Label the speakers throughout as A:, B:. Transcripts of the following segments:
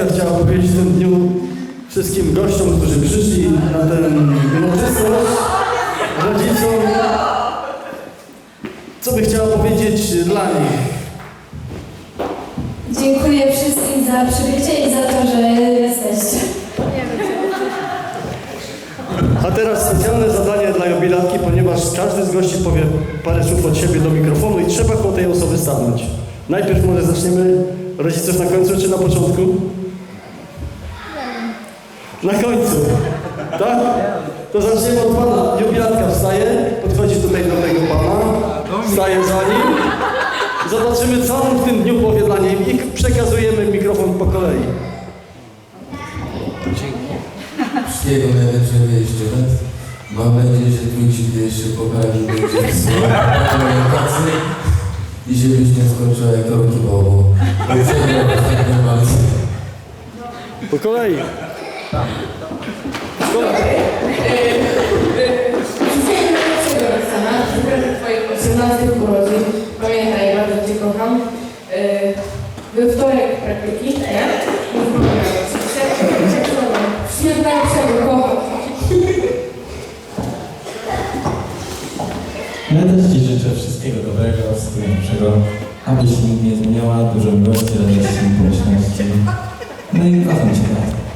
A: jubilatka chciała powiedzieć w tym dniu wszystkim gościom, którzy przyszli na tę uroczystość, rodzicom, co by chciała powiedzieć dla nich.
B: Dziękuję wszystkim za przybycie i za to, że jesteście.
A: A teraz specjalne zadanie dla jubilatki, ponieważ każdy z gości powie parę słów od siebie do mikrofonu i trzeba koło tej osoby stanąć. Najpierw może zaczniemy rodziców na końcu czy na początku? Na końcu. Tak? To zaczniemy od pana. Jubilatka wstaje, podchodzi tutaj do tego pana, wstaje za nim. Zobaczymy, co on w tym dniu powie dla niej i przekazujemy mikrofon po kolei.
C: Wszystkiego najlepszego jeszcze raz. Mam nadzieję, że Trójcik jeszcze poprawi będzie swoją pracy i żebyś nie skończyła jak roki bardzo.
A: Po kolei. Po kolei.
D: Wszystkiego najlepszego, Roxana. Życzę Twoich 18 urodzin. Pamiętaj, bardzo Cię kocham. We wtorek praktyki, nie? Wszystkiego najlepszego, kocham.
E: Ja też Ci życzę wszystkiego dobrego, najlepszego, abyś nigdy nie zmieniała, dużo miłości, radości i. No i kocham Cię bardzo.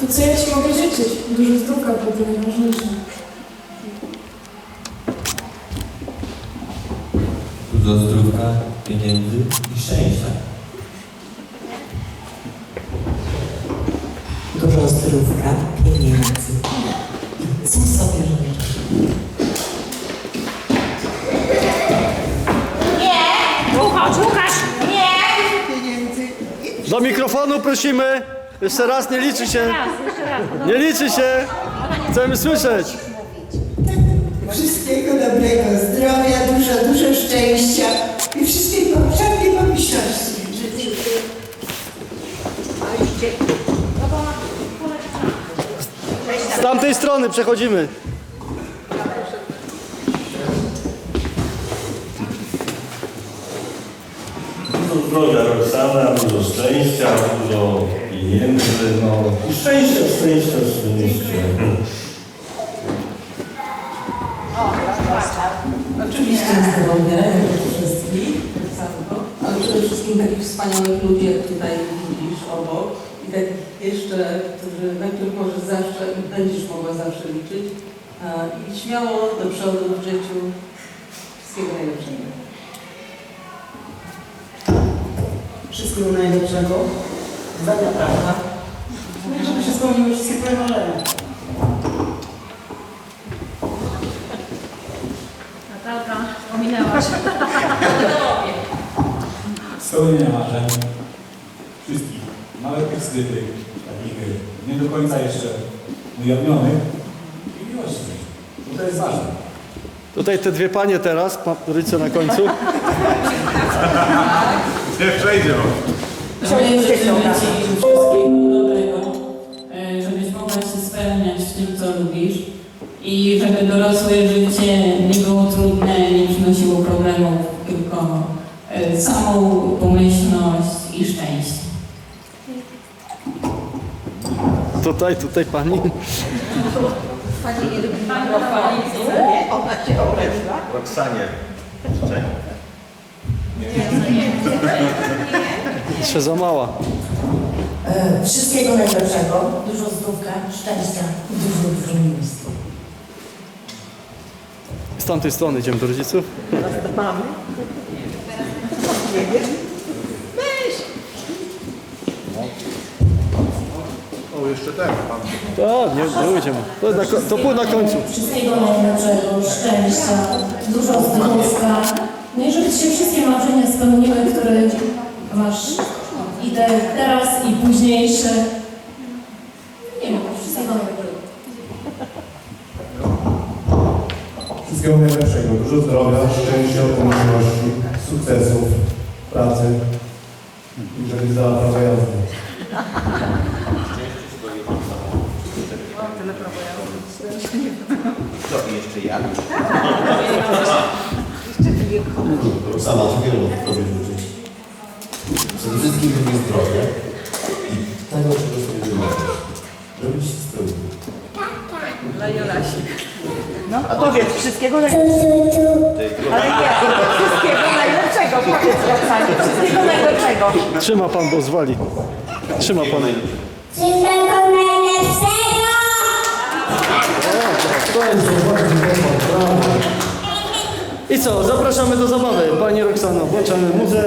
D: To co ja Ci mogę życzyć? Dużo zdrówka, bo to najważniejsze.
C: Dużo zdrówka, pieniędzy i szczęścia.
F: Dużo zdrówka, pieniędzy.
A: Do mikrofonu prosimy. Jeszcze raz, nie liczy się.
G: Raz, jeszcze raz.
A: Nie liczy się. Chcemy słyszeć.
H: Wszystkiego dobrego, zdrowia, dużo, dużo szczęścia i wszystkiej wszelkiej pomyślności.
A: Z tamtej strony przechodzimy.
I: Zdrowia Roxana, dużo szczęścia, dużo pieniędzy, no i szczęścia, szczęścia, szczęścia.
F: Oczywiście zdrowia, wszystkich,
J: ale przede wszystkim takich wspaniałych ludzi, jak tutaj widzisz obok i takich jeszcze, którzy, na których możesz zawsze i będziesz mogła zawsze liczyć i śmiało do przodu w życiu. Wszystkiego najlepszego.
H: Wszystkiego najlepszego, zdania prawa, i żeby się spełniły wszystkie twoje marzenia.
G: Natalka, ominęłaś.
E: Spełnienia marzeń. Wszystkich. Nawet tych skrytych, takich nie do końca jeszcze ujawnionych. I miłości. Bo to jest ważne.
A: Tutaj te dwie panie teraz, Patrycja na końcu.
I: Nie przejdzie
J: Życzymy Ci wszystkiego dobrego, e, żebyś mogła się spełniać w tym, co lubisz. I żeby dorosłe życie nie było trudne, nie przynosiło problemów, tylko e, samą pomyślność i szczęście.
A: Tutaj, tutaj pani.
I: Roxanie.
A: Jeszcze za mała.
F: E, wszystkiego najlepszego, dużo zdrówka, szczęścia i dużo, dużo miłości.
A: Z tamtej strony idziemy do rodziców.
I: O, jeszcze ten pan.
A: Tak, nie, nie ujdziemy. To, na, ko- to pół na końcu.
B: Wszystkiego najlepszego, szczęścia, dużo zdrówka. No i żeby Ci się wszystkie marzenia spełniły, które masz i te teraz, i późniejsze. Nie wiem, wszystkiego najlepszego.
K: Wszystkiego najlepszego, dużo zdrowia, szczęścia, pomyślności, sukcesów, pracy i żeby zdała prawo jazdy.
I: Co, jeszcze ja?
L: Roxana, czego Tobie życzyć? Przede wszystkim żeby zdrowie i tego, czego sobie wymagasz. Żebyś się spełnił.
H: Dla Jolasi. No, a powiedz, wszystkiego najlepszego. Ale nie, wszystkiego najlepszego, powiedz Roxanie, wszystkiego najlepszego.
A: Trzyma pan, bo zwali. Trzyma pan.
M: Wszystkiego najlepszego!
A: To jest brawo. I co, zapraszamy do zabawy. Pani Roxano, włączamy muzę.